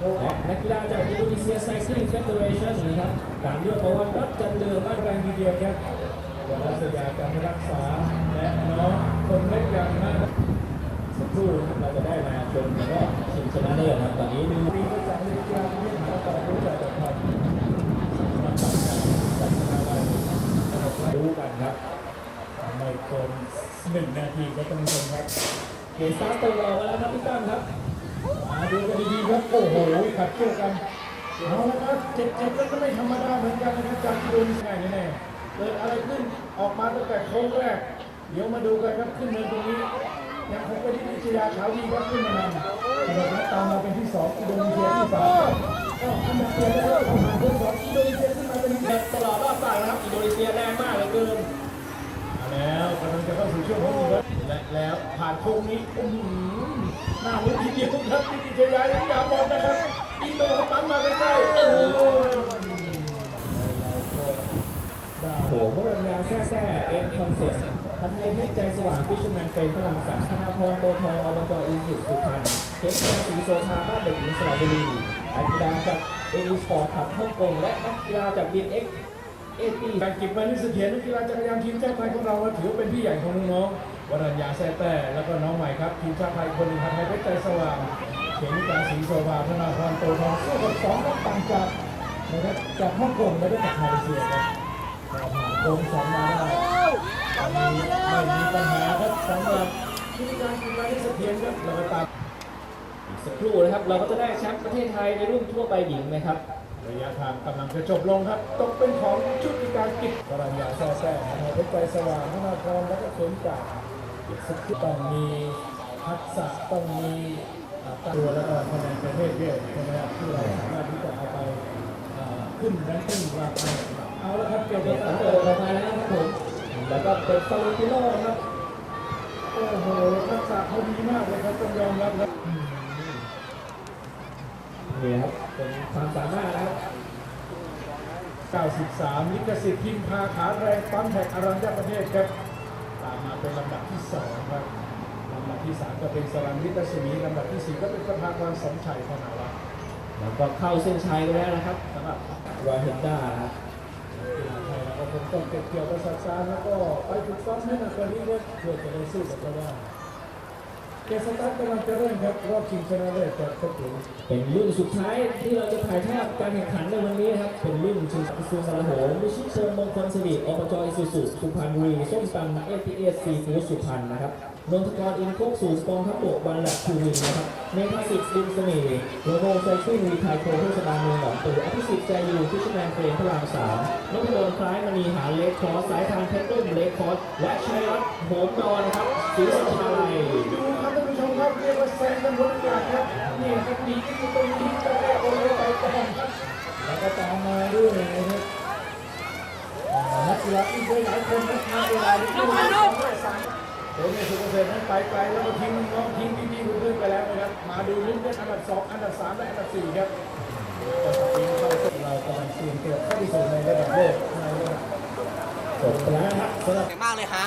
และนักกีฬาจากอินโดนีเซียไซคลิงเฟเดเรชั่นนะครับตามด้วยประวัติรัตจันเดือบ้านแรงทีเดียวครับวรัสยาการรักษา และน้องคนเล็กอย่างมากสักครู่เราจะได้มาชมแล้วก็ชิงชนะเลิศครับตอนนี้ดูปีก็จากนักกีฬาที่หาต่อรู้จักกับความสมัครต่างกันจากชนะวันรู้กันครับไม่เกินหนึ่งนาทีก็ต้องชมครับเดี๋ยวสตาร์ทตัวรอมาแล้วครับพี่ตั้มครับ มาดูกันดีๆครับโอ้โหขัดเกี่ยวกันเอาละครับเจ็บๆแล้วก็ไม่ธรรมดาเหมือนกันนะครับจากที่โดนง่ายแน่ๆเกิดอะไรขึ้นออกมาตั้งแต่โค้งแรก เดี๋ยวมาดูกันครับขึ้นเนินตรงนี้ยังคงเป็นที่วิทยาขาวดีครับขึ้นมานำอันดับนัดตามมาเป็นที่สองอินโดนีเซียที่สามก็อันดับเดียวแล้วก็มาเป็นสองอินโดนีเซียขึ้นมาเป็นที่เด็ดตลอดรอบฝั่งนะครับอินโดนีเซียแรงมากเหลือเกินมาแล้วกำลังจะเข้าสู่ช่วงของอีกแล้วและแล้วผ่านโค้งนี้โอ้โห หน้าลุ้นทีเดียวครับที่วิทยายังยาบอลนะครับอินโดเขาปั๊มมาใกล้ๆเออโอ้โหพวกเรางานแซ่แซ่เอ็นคอนเซ็ปต์ทำเลเพชรใจสว่างฟิชแมนเป็นพลังสารธนาพรโตทองอบจอินสุสุพรรณเคโนโลยีโซชาบ้านเด็กหญิงสระบุรีนักกีฬาจากเอลิสปอร์ตขับฮ่องกงและนักกีฬาจากบีเอ็กเอทีการกิบมานิสเถียรนักกีฬาจักรยานทีมชาติไทยของเราถือเป็นพี่ใหญ่ของน้องๆ วรัญญาแซ่แต่แล้วก็น้องใหม่ครับทีมชาติไทยคนหนึ่งพันไทยเพชรใจสว่างเขมิกาศรีโสภาธนาพรโตทองสู้กับสองนักต่างจากนะครับจากฮ่องกงและก็จากมาเลเซียครับผ่านโค้งสองมาได้ตอนนี้ไม่มีปัญหาครับสำหรับทีมการกิบมานิสเถียรครับเราก็ตามอีกสักครู่นะครับ เราก็จะได้แชมป์ประเทศไทยในรุ่นทั่วไปหญิงนะครับระยะทางกำลังจะจบลงครับ ตกเป็นของชุดกิการกิจวรัญญาแซ่แซ่นะครับเพชรใจสว่างธนาพรและก็เขมิกาอีกสักครู่ ต้องมีทักษะต้องมีตัวแล้วก็คะแนนประเภทเยอะใช่ไหมครับที่เราสามารถที่จะเอาไปขึ้นแรงขึ้นราคาเอาละครับเกี่ยวเด็กับกสามเปิดออกมาแล้วนะครับผมแล้วก็เป็นฟาลูติโน่นะครับโอ้โหทักษะเขาดีมากเลยครับต้องยอมรับครับนี่ครับเป็นความสามารถนะครับ93 ลิขสิทธิ์พิมพาขาแรงปั๊มแท็กอรัญญประเทศครับ เป็นลำดับที่สองครับลำดับที่สามก็เป็นสรันวิทย์รัศมีลำดับที่สี่ก็เป็นประภากรสมชัยธนาวัฒน์แล้วก็เข้าเส้นชัยไปแล้วนะครับสำหรับวาเฮนด้านะครับกีฬาไทยเราก็คงต้องเก็บเกี่ยวประสบการณ์แล้วก็ไปฝึกซ้อมให้หนักกว่านี้ครับเพื่อจะได้สู้กับเขาได้ เกสตาร์ทกำลังจะเริ่มครับรอบชิงชนะเลิศจากครบถึงเป็นรุ่นสุดท้ายที่เราจะถ่ายทอดการแข่งขันในวันนี้นะครับ เป็นรุ่นชิงอิซูสารโหมวิชิตเชิญมงคลสิริอบจอิสุสุสุพรรณบุรีส้มตำเอทีเอสซีฟูสุพรรณนะครับนนทกรอินโคกสูสกองทัพบกวันหลักชูวินนะครับเมธาสิทธิ์ดินเสน่ห์โลโก้ไซคลิงวีไทยโคเทศบาลเมืองหนองปืออภิสิทธิ์ใจอยู่ฟิชแมนเฟรมพระรามสามนพดลคล้ายมณีหาเลคคอสสายทางเพชรรุ่มเลคคอสและชัยรัตน์โหมดอนนะครับศรีสัชนาลัย ครับเรียกว่าแซงกันหมดทุกอย่างครับนี่ครับดีที่อยู่ตรงนี้จะได้โอนไปก่อนแล้วก็ตามมาด้วยนะครับนักกีฬาอีกหลายคนครับมาเวลาที่สองได้สามโอ้ยสุกเกษตรนั้นไปไกลแล้วก็ทิ้งน้องทิ้งพี่ๆเพื่อนไปแล้วนะครับ มาดูลุ้นกันอันดับสองอันดับสามและอันดับสี่ครับจะสปีนเข้าสู่เรากำลังเตรียมตัวเข้าไปสู่ในระดับโลกในระดับจบแล้วครับสำหรับมากเลยฮะ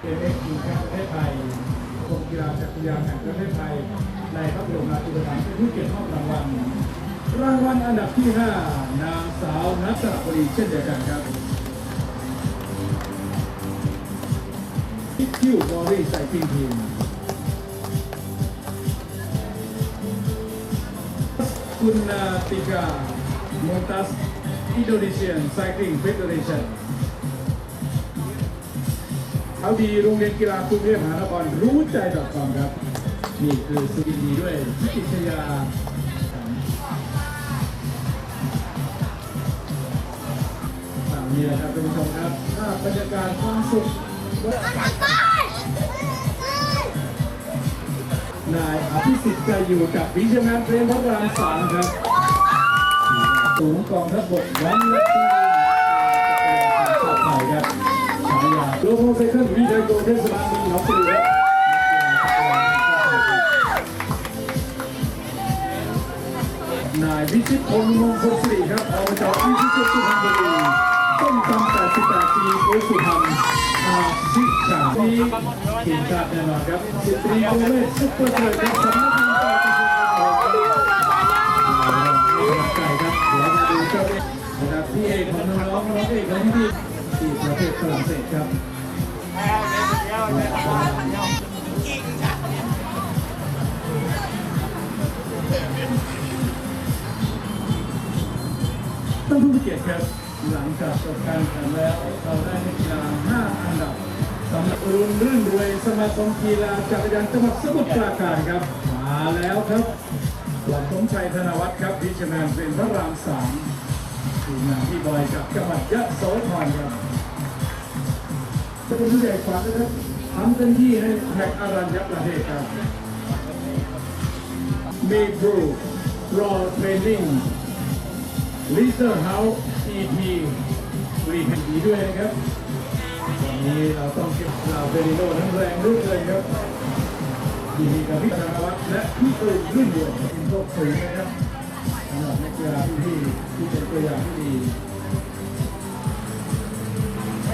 เอเอ็กซ์ทีมแห่ประเทศไทยกรมกีฬาจักรยานแห่งประเทศไทย ในพระบรมราชูปถัมภ์เป็นผู้เกียรติมอบรางวัล รางวัลอันดับที่ 5 นางสาวนัทบุรีเช่นเดียวกันครับคิวบอรี่ไซคลิงทีมคุณนาติกาโม ตัสอินโดนีเซียนไซคลิงเฟเดเรชั่นเขาดีโรงเรียนกีฬากรุงเทพมหานครรู้ใจ .com ครับ นี่คือสุดินดีด้วยพิชยาตามนี้นะครับท่านผู้ชมครับภาพบรรยากาศความสุขนาย พี่สิบจะอยู่กับพิชนาเพลงพระรามสามครับสูงกองทัพบกวันละตีชาติไทยครับฉายาโลโก้เซคันวิทยโกเทศบาลเมืองหนองปลือครันายวิชิตพลมงคลสิริครับอบจพิชิตสุพรรณบุรีต้นตำ88ปีโดสุพรรณอาชี ชากนี้ทีมชาติแน่นอนครับสิบตรีโกเมสซุปเปอร์เทอร์ครับสำนักงานการกระทรวงกาโหมครับกำลังใจครับเดี๋ยวมาดูเจ้าเอกนะครับพี่เอกของน้องน้องเอกของพี่ที่ประเทศฝรั่งเศสครับท่านผู้เกียรติครับหลังจากจบการแข่งแล้วเราได้นักกีฬา5อันดับ รุ่นรื่นรวยสมาคมกีฬาจักรยานจังหวัดสมุทรปราการครับ มาแล้วครับหลังสมชัยธนวัฒน์ครับพิชแมนเป็นพระรามสามทีมงานที่บอยกับจังหวัดยะโสธรครับจะเป็นผู้ใหญ่ขวัญนะครับทำเต็มที่ให้แท็กอารัญญประเทศครับมีบรูรอเทรนนิ่งลิเตอร์เฮาส์ EP รีแผ่นดีด้วยนะครับ นี้เราต้องเก็บเหล่าเฟรนิโดทั้งแรงด้วยเลยครับดีกับพี่ธนวัฒน์และพี่ตื่นรื่นรวยทีมโชคสูงนะครับสำหรับนักกีฬาที่ที่เป็นตัวอย่างที่ดี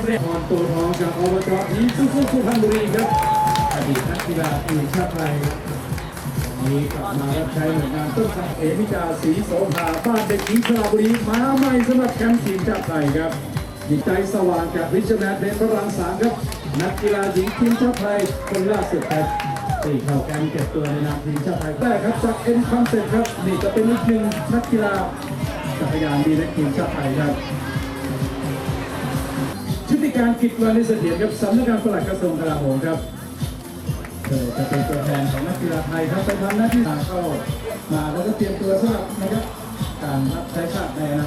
เรียกพรตัวทองจากอบจนี้สุขุสุพรรณบุรีครับอดีตนักกีฬาทีมชาติไทยมีกลับมารับใช้หน่วยงานต้นสังเอมิกาศรีโสภาบ้านเด็กหญิงสระบุรีมาใหม่สำหรับแชมป์ทีมชาติไทยครับ จิตใจสว่างจากวิชแมนเป็นพระรามสามครับ นักกีฬาหญิงทีมชาติไทยคนล่าสุดครับที่เข้าแกมเก็บตัวในนามทีมชาติไทยได้ครับจากเอ็นคอนเซ็ปต์ครับนี่จะเป็นอีกหนึ่งนักกีฬาจักรยานดีในทีมชาติไทยครับชุติการกิจวานิเสถียรครับสำนักงานปลัดกระทรวงกลาโหมครับเออจะเป็นตัวแทนของนักกีฬาไทยครับไปทำหน้าที่ทางเข้ามาแล้วก็เตรียมตัวสำหรับนะครับการรับใช้ชาติในอนา